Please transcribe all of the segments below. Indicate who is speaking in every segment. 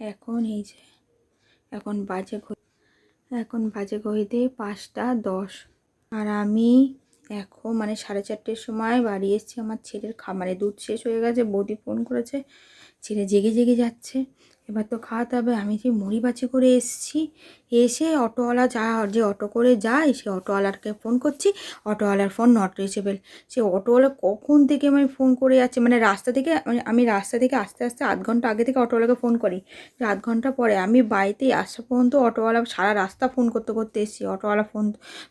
Speaker 1: এখন এই যে, এখন বাজে এখন বাজে ঘড়িতে পাঁচটা দশ। আর আমি এখন মানে সাড়ে চারটের সময় বাড়ি এসেছি, আমার ছেলের খামারে দুধ শেষ হয়ে গেছে, বৌদি ফোন করেছে, ছেলে জেগে জেগে যাচ্ছে। এবার তো খাওয়াতে হবে। আমি যে মুড়ি বাছি করে এসেছি, এসে অটোওয়ালা যা, যে অটো করে যায়, সে অটোওয়ালাকে ফোন করছি। অটোওয়ালার ফোন নট রিচেবল সে অটোওয়ালা কখন থেকে আমি ফোন করে যাচ্ছে? মানে রাস্তা থেকে মানে আমি রাস্তা থেকে আস্তে আস্তে আধ ঘণ্টা আগে থেকে অটোওয়ালাকে ফোন করি। যে আধ ঘণ্টা পরে আমি বাড়িতে আসা পর্যন্ত অটোওয়ালা সারা রাস্তা ফোন করতে করতে এসেছি। অটোওয়ালা ফোন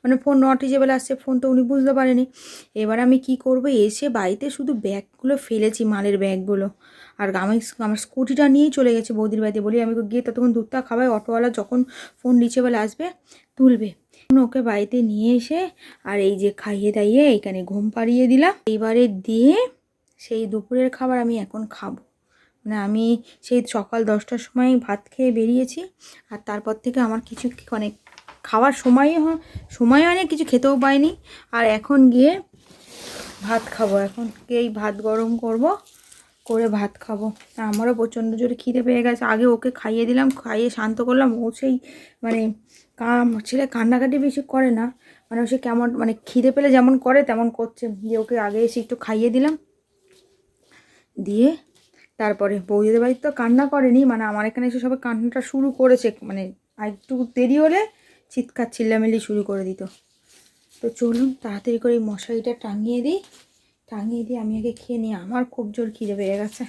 Speaker 1: মানে ফোন নট রিচেবল আসছে ফোন তো উনি বুঝতে পারেনি। এবার আমি কি করব? এসে বাড়িতে শুধু ব্যাগগুলো ফেলেছি, মালের ব্যাগগুলো আর আমি আমার স্কুটিটা নিয়েই চলে গেছে বৌদির বাড়িতে। বলি, আমি গিয়ে ততক্ষণ দুধটা খাওয়াই অটোওয়ালা যখন ফোন রিচেবল আসবে, তুলবে। ওকে বাড়িতে নিয়ে এসে আর এই যে খাইয়ে দাইয়ে এখানে ঘুম পাড়িয়ে দিলাম। এইবারে দিয়ে সেই দুপুরের খাবার আমি এখন খাব। মানে আমি সেই সকাল দশটার সময় ভাত খেয়ে বেরিয়েছি আর তারপর থেকে আমার কিছু অনেক খাওয়ার সময় সময় অনেক কিছু খেতেও পাইনি। আর এখন গিয়ে ভাত খাব। এখন এই ভাত গরম করব। করে ভাত খাব। আমারও প্রচণ্ড জোরে খিদে পেয়ে গেছে। আগে ওকে খাইয়ে দিলাম, খাইয়ে শান্ত করলাম। ও সেই মানে ছেলে কান্নাকাটি বেশি করে না। মানে সে কেমন মানে খিদে পেলে যেমন করে তেমন করছে। দিয়ে ওকে আগে এসে একটু খাইয়ে দিলাম। দিয়ে তারপরে বৌদিদের বাড়িতে তো কান্না করেনি। মানে আমার এখানে এসে সবাই কান্নাটা শুরু করেছে। মানে একটু দেরি হলে চিৎকার, চিল্লামিল্লি শুরু করে দিত। তো চলুন, তাড়াতাড়ি করে মশারিটা টাঙিয়ে দিই। টাঙিয়ে দিয়ে আমি আগে খেয়ে নিই। আমার খুব জোর খিদে বেড়ে গেছে।